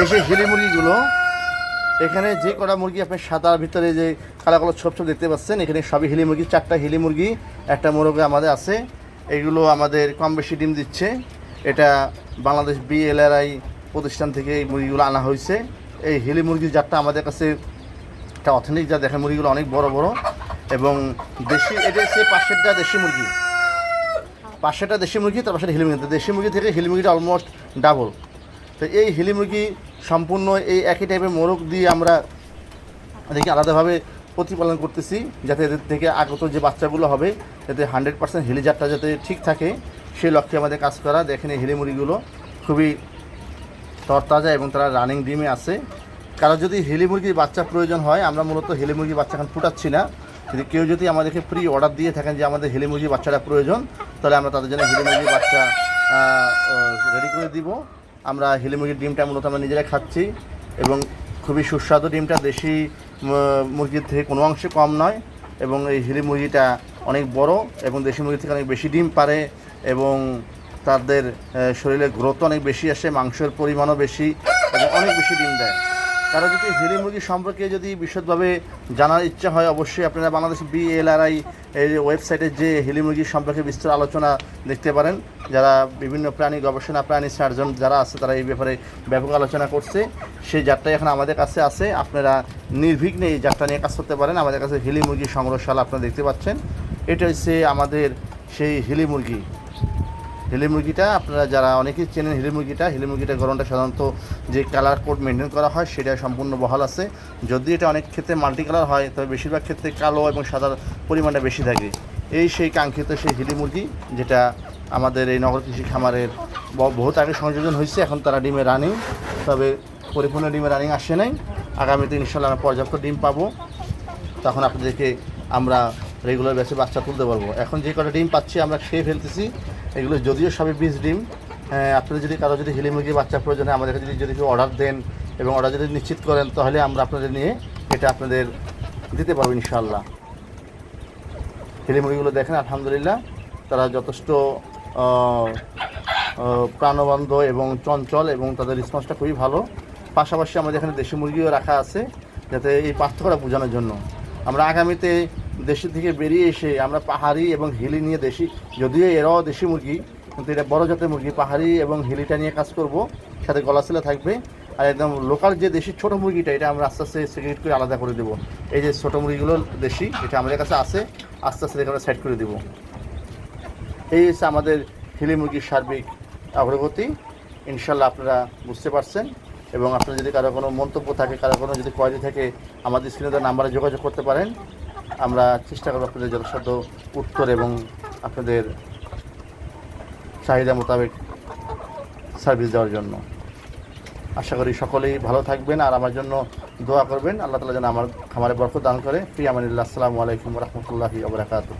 এই সেই হিলি মুরগিগুলো, এখানে যে কটা মুরগি আপনি সাদার ভিতরে যে কালো কালো ছোপ ছোপ দেখতে পাচ্ছেন, এখানে সবই হিলি মুরগি, চারটা হিলি মুরগি, একটা মোরগে আমাদের আছে। এগুলো আমাদের কম বেশি ডিম দিচ্ছে। এটা বাংলাদেশ বিএলআরআই প্রতিষ্ঠান থেকে এই মুরগিগুলো আনা হয়েছে। এই হিলি মুরগির জাতটা আমাদের কাছে একটা অথেন্টিক যা দেখেন মুরগিগুলো অনেক বড় বড়। এবং দেশি, এটা হচ্ছে পাশেরটা দেশি মুরগি। পাশেরটা দেশি মুরগি, তার পাশে হিলি মুরগি। দেশি মুরগি থেকে হিলি মুরগিটা অলমোস্ট ডাবল তো এই হিলি মুরগি সম্পূর্ণ এই একই টাইপের মোরগ দিয়ে আমরা দেখি আলাদাভাবে প্রতিপালন করতেছি, যাতে এদের থেকে আগত যে বাচ্চাগুলো হবে, যাতে হান্ড্রেড পার্সেন্ট হিলি জাতটা যাতে ঠিক থাকে, সেই লক্ষ্যে আমাদের কাজ করা। দেখেন এই হিলি মুরগিগুলো খুবই তরতাজা এবং তারা রানিং ডিমে আছে। কারও যদি হিলি মুরগির বাচ্চা প্রয়োজন হয়, আমরা মূলত হিলি মুরগির বাচ্চা এখন ফুটাচ্ছি না। যদি কেউ যদি আমাদেরকে ফ্রি অর্ডার দিয়ে থাকেন যে আমাদের হিলি মুরগির বাচ্চাটা প্রয়োজন, তাহলে আমরা তাদের জন্য হিলি মুরগির বাচ্চা রেডি করে দিব। আমরা হিলি মুরগির ডিমটা মূলত আমরা নিজেরা খাচ্ছি এবং খুবই সুস্বাদু ডিমটা, দেশি মুরগির থেকে কোনো অংশে কম নয় এবং এই হিলি মুরগিটা অনেক বড় এবং দেশি মুরগি থেকে অনেক বেশি ডিম পারে এবং তাদের শরীরে গ্রোথ অনেক বেশি আসে, মাংসের পরিমাণও বেশি এবং অনেক বেশি ডিম দেয়। কারও যদি হিলি মুরগি সম্পর্কে যদি বিশদভাবে জানার ইচ্ছা হয়, অবশ্যই আপনারা বাংলাদেশ বিএলআরআই এই ওয়েবসাইটে যে হিলি মুরগি সম্পর্কে বিস্তর আলোচনা দেখতে পারেন। যারা বিভিন্ন প্রাণী গবেষণা, প্রাণী সার্জন যারা আছে, তারা এই ব্যাপারে ব্যাপক আলোচনা করছে। সেই জাতটাই এখন আমাদের কাছে আছে। আপনারা নির্বিঘ্নে এই জাতটা নিয়ে কাজ করতে পারেন। আমাদের কাছে হিলি মুরগি সংগ্রহশালা আপনারা দেখতে পাচ্ছেন। এটা হচ্ছে আমাদের সেই হিলি মুরগি। হিলি মুরগিটা, আপনারা যারা অনেকেই চেনেন হিলি মুরগিটা হিলি মুরগিটা গরমটা সাধারণত যে কালার কোড মেনটেন করা হয় সেটা সম্পূর্ণ বহাল আছে। যদি এটা অনেক ক্ষেত্রে মাল্টি কালার হয়, তবে বেশিরভাগ ক্ষেত্রে কালো এবং সাদার পরিমাণটা বেশি থাকে। এই সেই কাঙ্ক্ষিত সেই হিলি মুরগি, যেটা আমাদের এই নগর কৃষি খামারের বহুত আগে সংযোজন হয়েছে, এখন তারা ডিমে রানিং তবে পরিপূর্ণ ডিমে রানিং আসে নাই। আগামীতে ইনশাল্লাহ আমরা পর্যাপ্ত ডিম পাবো। তখন আপনাদেরকে আমরা রেগুলার ব্যাচে বাচ্চা তুলতে পারব। এখন যে কটা ডিম পাচ্ছি, আমরা খেয়ে ফেলতেছি। এগুলো যদিও সবই বীজ ডিম হ্যাঁ, আপনাদের যদি কারও যদি হিলি মুরগির বাচ্চা প্রয়োজন হয় আমাদেরকে যদি যদি কেউ অর্ডার দেন এবং অর্ডার যদি নিশ্চিত করেন তাহলে আমরা আপনাদের নিয়ে এটা আপনাদের দিতে পারব ইনশাল্লাহ হিলি মুরগিগুলো দেখেন আলহামদুলিল্লাহ তারা যথেষ্ট প্রাণবন্ধ এবং চঞ্চল এবং তাদের রেসপন্সটা খুবই ভালো। পাশাপাশি আমাদের এখানে দেশি মুরগিও রাখা আছে যাতে এই পার্থক্যটা বোঝানোর জন্য। আমরা আগামীতে দেশি থেকে বেরিয়ে এসে আমরা পাহাড়ি এবং হিলি নিয়ে দেশি, যদিও এরাও দেশি মুরগি, কিন্তু এটা বড় জাতের মুরগি, পাহাড়ি এবং হিলিটা নিয়ে কাজ করব। সাথে গলাশিলা থাকবে। আর একদম লোকাল যে দেশি ছোট মুরগিটা, এটা আমরা আস্তে আস্তে সিগারেট করে আলাদা করে দেবো। এই যে ছোটো মুরগিগুলো দেশি, এটা আমাদের কাছে আছে, আস্তে আস্তে আমরা সাইড করে দেবো। এই হচ্ছে আমাদের হিলি মুরগির সার্বিক অগ্রগতি। ইনশাল্লাহ আপনারা বুঝতে পারছেন। এবং আপনার যদি কারও কোনো মন্তব্য থাকে, কারও কোনো যদি কোয়ারি থাকে, আমাদের স্ক্রিনে নাম্বারে যোগাযোগ করতে পারেন। আমরা চেষ্টা করব আপনাদের যথাসাধ্য উত্তর এবং আপনাদের চাহিদা মোতাবেক সার্ভিস দেওয়ার জন্য। আশা করি সকলেই ভালো থাকবেন আর আমার জন্য দোয়া করবেন। আল্লাহ তালা যেন আমার খামারে বরকত দান করে। প্রিয়ামিল্লা আসসালামু আলাইকুম রহমতুল্লাহি আবরাকাতুহ